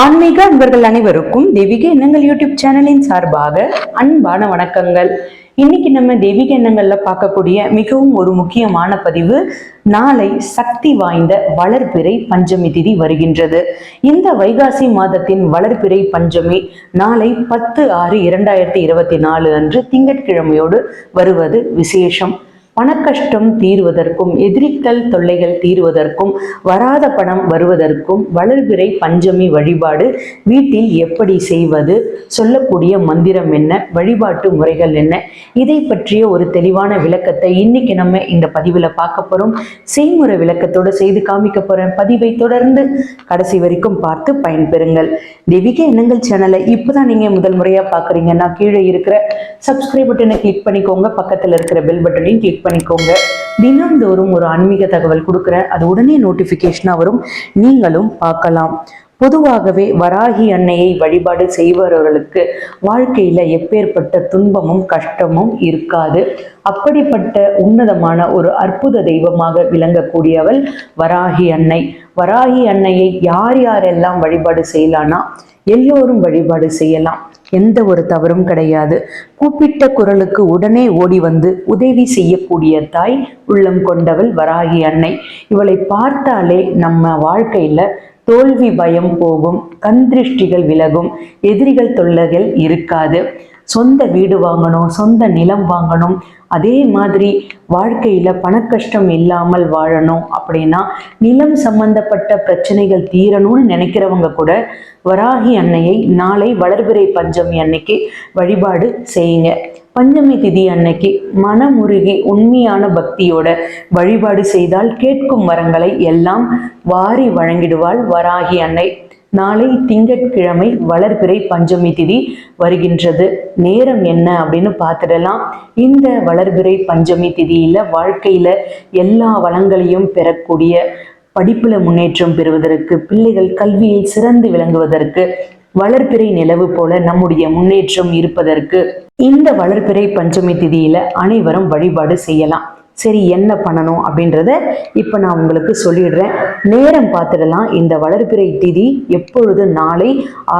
ஆன்மீக அன்பர்கள் அனைவருக்கும் தெய்வீக எண்ணங்கள் யூடியூப் சேனலின் சார்பாக அன்பான வணக்கங்கள். இன்னைக்கு நம்ம தெய்வீக எண்ணங்கள்ல பார்க்கக்கூடிய மிகவும் ஒரு முக்கியமான பதிவு நாளை சக்தி வாய்ந்த வளர்பிறை பஞ்சமி திதி வருகின்றது. இந்த வைகாசி மாதத்தின் வளர்பிறை பஞ்சமி நாளை பத்து ஆறு இரண்டாயிரத்தி இருபத்தி நாலு அன்று திங்கட்கிழமையோடு வருவது விசேஷம். பணக்கஷ்டம் தீர்வதற்கும் எதிரிக்கல் தொல்லைகள் தீர்வதற்கும் வராத பணம் வருவதற்கும் வளர்பிறை பஞ்சமி வழிபாடு வீட்டில் எப்படி செய்வது சொல்லக்கூடிய மந்திரம் என்ன வழிபாட்டு முறைகள் என்ன இதை பற்றிய ஒரு தெளிவான விளக்கத்தை இன்னைக்கு நம்ம இந்த பதிவில் பார்க்க போறோம். செய்முறை விளக்கத்தோடு செய்து காமிக்க போறேன். பதிவை தொடர்ந்து கடைசி வரைக்கும் பார்த்து பயன்பெறுங்கள். தெய்வீக எண்ணங்கள் சேனலை இப்போதான் நீங்கள் முதல் முறையாக பார்க்குறீங்கன்னா கீழே இருக்கிற சப்ஸ்கிரைப் பட்டனை கிளிக் பண்ணிக்கோங்க. பக்கத்தில் இருக்கிற பெல் பட்டனையும் கிளிக் பண்ணிக்கோங்க. தினந்தோறும் ஒரு ஆன்மீக தகவல் கொடுக்குறேன். அது உடனே நோட்டிஃபிகேஷனாக வரும். நீங்களும் பார்க்கலாம். பொதுவாகவே வராகி அன்னையை வழிபாடு செய்பவர்களுக்கு வாழ்க்கையில் எப்பேற்பட்ட துன்பமும் கஷ்டமும் இருக்காது. அப்படிப்பட்ட உன்னதமான ஒரு அற்புத தெய்வமாக விளங்கக்கூடியவள் வராகி அன்னை. வராகி அன்னையை யார் யாரெல்லாம் வழிபாடு செய்யலாம்னா எல்லோரும் வழிபாடு செய்யலாம். எந்த ஒரு தவறும் கிடையாது. கூப்பிட்ட குரலுக்கு உடனே ஓடி வந்து உதவி செய்யக்கூடிய தாய் உள்ளம் கொண்டவள் வராகி அன்னை. இவளை பார்த்தாலே நம்ம வாழ்க்கையில தோல்வி பயம் போகும் கண் திருஷ்டிகள் விலகும் எதிரிகள் தொல்லைகள் இருக்காது. சொந்த வீடு வாங்கணும் சொந்த நிலம் வாங்கணும் அதே மாதிரி வாழ்க்கையில பணக்கஷ்டம் இல்லாமல் வாழணும் அப்படின்னா நிலம் சம்பந்தப்பட்ட பிரச்சனைகள் தீரணும்னு நினைக்கிறவங்க கூட வராகி அன்னையை நாளை வளர்பிறை பஞ்சமி அன்னைக்கு வழிபாடு செய்யுங்க. பஞ்சமி திதி அன்னைக்கு மனமுருகி உண்மையான பக்தியோட வழிபாடு செய்தால் கேட்கும் வரங்களை எல்லாம் வாரி வழங்கிடுவாள் வராகி அன்னை. நாளை திங்கட்கிழமை வளர்பிறை பஞ்சமி திதி வருகின்றது. நேரம் என்ன அப்படின்னு பார்த்துடலாம். இந்த வளர்பிறை பஞ்சமி திதியில வாழ்க்கையில எல்லா வளங்களையும் பெறக்கூடிய படிப்புல முன்னேற்றம் பெறுவதற்கு பிள்ளைகள் கல்வியில் சிறந்து விளங்குவதற்கு வளர்பிறை நிலவு போல நம்முடைய முன்னேற்றம் இருப்பதற்கு இந்த வளர்பிறை பஞ்சமி திதியில அனைவரும் வழிபாடு செய்யலாம். சரி என்ன பண்ணணும் அப்படின்றத இப்போ நான் உங்களுக்கு சொல்லிடுறேன். நேரம் பார்த்துடலாம். இந்த வளர்பிறை திதி எப்பொழுது நாளை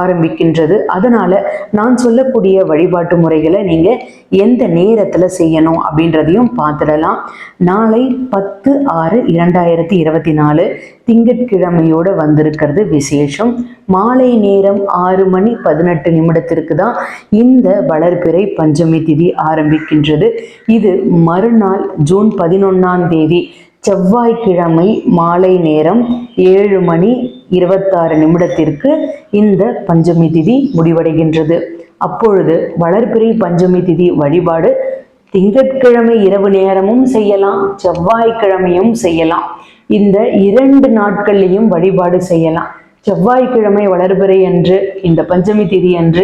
ஆரம்பிக்கின்றது? அதனால நான் சொல்லக்கூடிய வழிபாட்டு முறைகளை நீங்கள் எந்த நேரத்தில் செய்யணும் அப்படின்றதையும் பார்த்துடலாம். நாளை பத்து ஆறு இரண்டாயிரத்தி இருபத்தி நாலு. திங்கட்கிழமையோட வந்திருக்கிறது விசேஷம். மாலை நேரம் ஆறு மணி பதினெட்டு நிமிடத்திற்கு தான் இந்த வளர்பிறை பஞ்சமி திதி ஆரம்பிக்கின்றது. இது மறுநாள் ஜூன் பதினொன்னாம் தேதி செவ்வாய்க்கிழமை மாலை நேரம் ஏழு மணி இருபத்தாறு நிமிடத்திற்கு இந்த பஞ்சமி திதி முடிவடைகின்றது. அப்பொழுது வளர்பிறை பஞ்சமி திதி வழிபாடு திங்கட்கிழமை இரவு நேரமும் செய்யலாம் செவ்வாய்க்கிழமையும் செய்யலாம். இந்த இரண்டு நாட்கள்லையும் வழிபாடு செய்யலாம். செவ்வாய்க்கிழமை வளர்பிறை அன்று இந்த பஞ்சமி திதி அன்று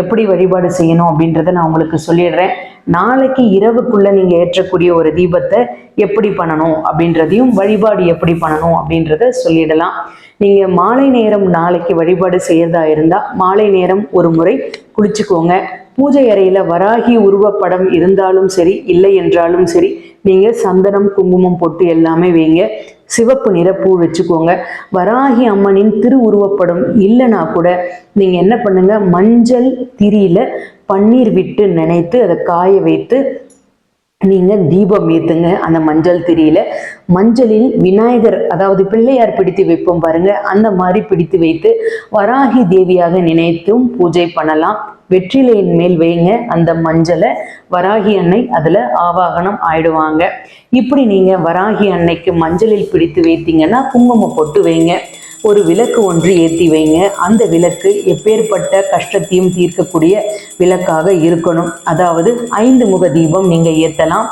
எப்படி வழிபாடு செய்யணும் அப்படின்றத நான் உங்களுக்கு சொல்லிடுறேன். நாளைக்கு இரவுக்குள்ள நீங்க ஏற்றக்கூடிய ஒரு தீபத்தை எப்படி பண்ணணும் அப்படின்றதையும் வழிபாடு எப்படி பண்ணணும் அப்படின்றத சொல்லிடலாம். நீங்க மாலை நேரம் நாளைக்கு வழிபாடு செய்யறதா இருந்தா மாலை நேரம் ஒரு முறை குளிச்சுக்கோங்க. பூஜை அறையில வராகி உருவப்படம் இருந்தாலும் சரி இல்லை என்றாலும் சரி நீங்க சந்தனம் குங்குமம் பொட்டு எல்லாமே வைங்க. சிவப்பு நிற பூ வச்சுக்கோங்க. வராகி அம்மனின் திருவுருவப்படம் இல்லைன்னா கூட நீங்க என்ன பண்ணுங்க? மஞ்சள் திரியில பன்னீர் விட்டு நினைத்து அதை காய வைத்து நீங்கள் தீபம் ஏற்றுங்க அந்த மஞ்சள் திரியில மஞ்சளில் விநாயகர் அதாவது பிள்ளையார் பிடித்து வைப்போம் பாருங்க. அந்த மாதிரி பிடித்து வைத்து வராகி தேவியாக நினைத்தும் பூஜை பண்ணலாம். வெற்றிலையின் மேல் வைங்க. அந்த மஞ்சளை வராகி அன்னை அதுல ஆவாகனம் ஆயிடுவாங்க. இப்படி நீங்க வராகி அன்னைக்கு மஞ்சளில் பிடித்து வைத்தீங்கன்னா குங்குமம் பொட்டு வைங்க. ஒரு விளக்கு ஒன்று ஏற்றி வைங்க. அந்த விளக்கு எப்பேற்பட்ட கஷ்டத்தையும் தீர்க்கக்கூடிய விளக்காக இருக்கணும். அதாவது ஐந்து முக தீபம் நீங்கள் ஏற்றலாம்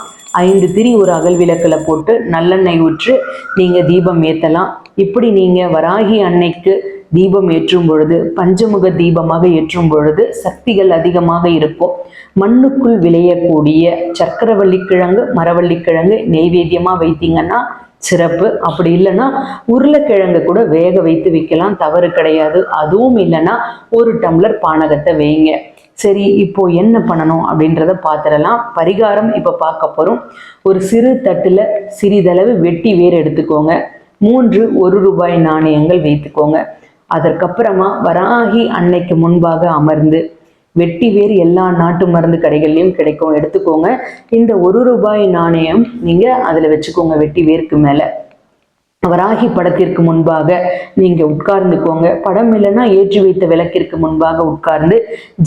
ஐந்து திரி ஒரு அகல் விளக்கில் போட்டு நல்லெண்ணெய் ஊற்று நீங்கள் தீபம் ஏற்றலாம் இப்படி நீங்கள் வராகி அன்னைக்கு தீபம் ஏற்றும் பொழுது பஞ்சமுக தீபமாக ஏற்றும் பொழுது சக்திகள் அதிகமாக இருக்கும். மண்ணுக்குள் விளையக்கூடிய சக்கரவள்ளி கிழங்கு மரவள்ளி கிழங்கு நெய்வேத்தியமாக வைத்தீங்கன்னா சிறப்பு. அப்படி இல்லைன்னா உருளைக்கிழங்கு கூட வேக வைத்து விற்கலாம் தவறு கிடையாது. அதுவும் இல்லைன்னா ஒரு டம்ளர் பானகத்தை வைங்க. சரி இப்போ என்ன பண்ணணும் அப்படின்றத பார்த்துடலாம். பரிகாரம் இப்போ பார்க்க போகிறோம் ஒரு சிறு தட்டில் சிறிதளவு வெட்டி வேர் எடுத்துக்கோங்க. மூன்று ஒரு ரூபாய் நாணயங்கள் வைத்துக்கோங்க. அதற்கப்புறமா வராகி அன்னைக்கு முன்பாக அமர்ந்து வெட்டி வேர் எல்லா நாட்டு மருந்து கடைகள்லையும் கிடைக்கும். எடுத்துக்கோங்க. இந்த ஒரு ரூபாய் நாணயம் நீங்க அதுல வச்சுக்கோங்க வெட்டி வேருக்கு மேல. வராகி படத்திற்கு முன்பாக நீங்க உட்கார்ந்துக்கோங்க. படம் இல்லைன்னா ஏற்றி வைத்த விளக்கிற்கு முன்பாக உட்கார்ந்து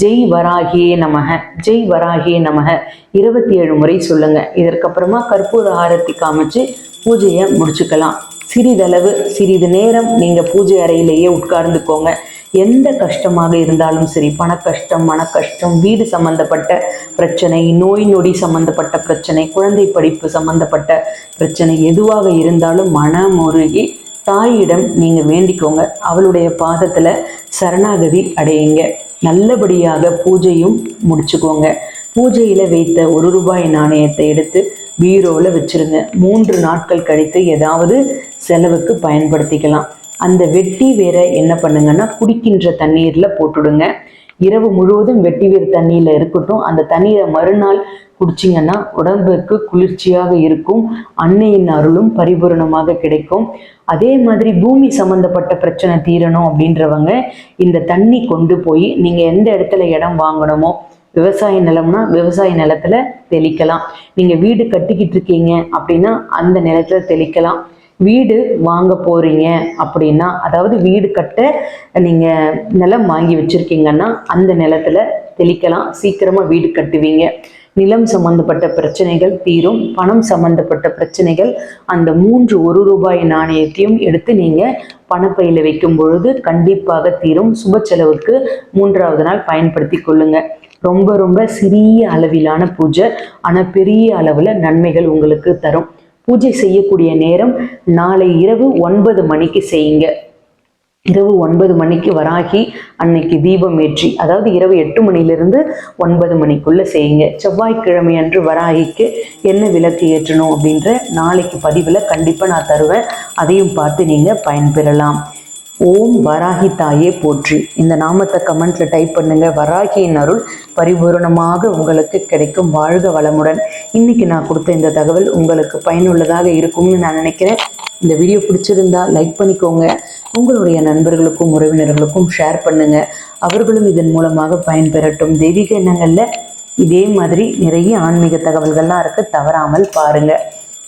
ஜெய் வராகியே நமக ஜெய் வராகியே நமக. இருபத்தி ஏழு முறை சொல்லுங்க. இதற்கப்புறமா கற்பூர ஆரத்தி காமிச்சு பூஜையை முடிச்சுக்கலாம். சிறிதளவு சிறிது நேரம் நீங்க பூஜை அறையிலேயே உட்கார்ந்துக்கோங்க. எந்த கஷ்டமாக இருந்தாலும் சரி பண கஷ்டம் மன கஷ்டம் வீடு சம்பந்தப்பட்ட பிரச்சனை நோய் நொடி சம்பந்தப்பட்ட பிரச்சனை குழந்தை படிப்பு சம்பந்தப்பட்ட பிரச்சனை எதுவாக இருந்தாலும் மனமுருகி தாயிடம் நீங்க வேண்டிக்கோங்க. அவளுடைய பாதத்துல சரணாகதி அடையுங்க. நல்லபடியாக பூஜையும் முடிச்சுக்கோங்க. பூஜையில வைத்த ஒரு ரூபாய் நாணயத்தை எடுத்து பீரோவில் வச்சிருங்க. மூன்று நாட்கள் கழித்து ஏதாவது செலவுக்கு பயன்படுத்திக்கலாம். அந்த வெட்டி வேற என்ன பண்ணுங்கன்னா குடிக்கின்ற தண்ணீர்ல போட்டுடுங்க. இரவு முழுவதும் வெட்டி வேறு தண்ணியில இருக்கட்டும். அந்த தண்ணீரை மறுநாள் குடிச்சிங்கன்னா உடம்புக்கு குளிர்ச்சியாக இருக்கும். அன்னையின் அருளும் பரிபூரணமாக கிடைக்கும். அதே மாதிரி பூமி சம்பந்தப்பட்ட பிரச்சனை தீரணும் அப்படின்றவங்க இந்த தண்ணி கொண்டு போய் நீங்க எந்த இடத்துல இடம் வாங்கணுமோ விவசாய நிலம்னா விவசாய நிலத்துல தெளிக்கலாம். நீங்க வீடு கட்டிக்கிட்டு இருக்கீங்க அப்படின்னா அந்த நிலத்துல தெளிக்கலாம். வீடு வாங்க போறீங்க அப்படின்னா அதாவது வீடு கட்ட நீங்க நிலம் வாங்கி வச்சிருக்கீங்கன்னா அந்த நிலத்துல தெளிக்கலாம். சீக்கிரமா வீடு கட்டுவீங்க. நிலம் சம்பந்தப்பட்ட பிரச்சனைகள் தீரும். பணம் சம்பந்தப்பட்ட பிரச்சனைகள் அந்த மூன்று ஒரு ரூபாய் நாணயத்தையும் எடுத்து நீங்க பணப்பையில வைக்கும் பொழுது கண்டிப்பாக தீரும். சுப செலவுக்கு மூன்றாவது நாள் பயன்படுத்தி கொள்ளுங்க. ரொம்ப ரொம்ப சிறிய அளவிலான பூஜை ஆனால் பெரிய அளவில் நன்மைகள் உங்களுக்கு தரும். பூஜை செய்யக்கூடிய நேரம் நாளை இரவு ஒன்பது மணிக்கு செய்யுங்க. இரவு ஒன்பது மணிக்கு வராகி அன்னைக்கு தீபம் ஏற்றி அதாவது இரவு எட்டு மணிலிருந்து ஒன்பது மணிக்குள்ள செய்யுங்க. செவ்வாய்க்கிழமை அன்று வராகிக்கு என்ன விளக்கு ஏற்றணும் அப்படின்ற நாளைக்கு பதிவில் கண்டிப்பாக நான் தருவேன். அதையும் பார்த்து நீங்கள் பயன்பெறலாம். ஓம் வராகி தாயே போற்றி. இந்த நாமத்தை கமெண்ட்ல டைப் பண்ணுங்க. வராகியின் அருள் பரிபூரணமாக உங்களுக்கு கிடைக்கும். வாழ்க வளமுடன். இன்னைக்கு நான் கொடுத்த இந்த தகவல் உங்களுக்கு பயனுள்ளதாக இருக்கும்னு நான் நினைக்கிறேன். இந்த வீடியோ பிடிச்சிருந்தா லைக் பண்ணிக்கோங்க. உங்களுடைய நண்பர்களுக்கும் உறவினர்களுக்கும் ஷேர் பண்ணுங்க. அவர்களும் இதன் மூலமாக பயன்பெறட்டும். தெய்வீக எண்ணங்கள்ல இதே மாதிரி நிறைய ஆன்மீக தகவல்கள்லாம் இருக்கு. தவறாமல் பாருங்க.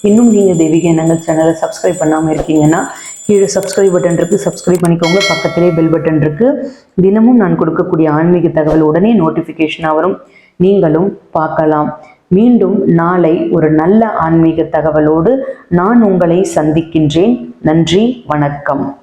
இன்னும் நீங்கள் தெய்வீக எண்ணங்கள் சேனலை சப்ஸ்கிரைப் பண்ணாமல் இருக்கீங்கன்னா கீழே சப்ஸ்கிரைப் பட்டன் இருக்குது சப்ஸ்கிரைப் பண்ணிக்கோங்க. பக்கத்திலே பெல் பட்டன் இருக்குது தினமும் நான் கொடுக்கக்கூடிய ஆன்மீக தகவல் உடனே நோட்டிஃபிகேஷனாக வரும். நீங்களும் பார்க்கலாம். மீண்டும் நாளை ஒரு நல்ல ஆன்மீக தகவலோடு நான் உங்களை சந்திக்கின்றேன். நன்றி. வணக்கம்.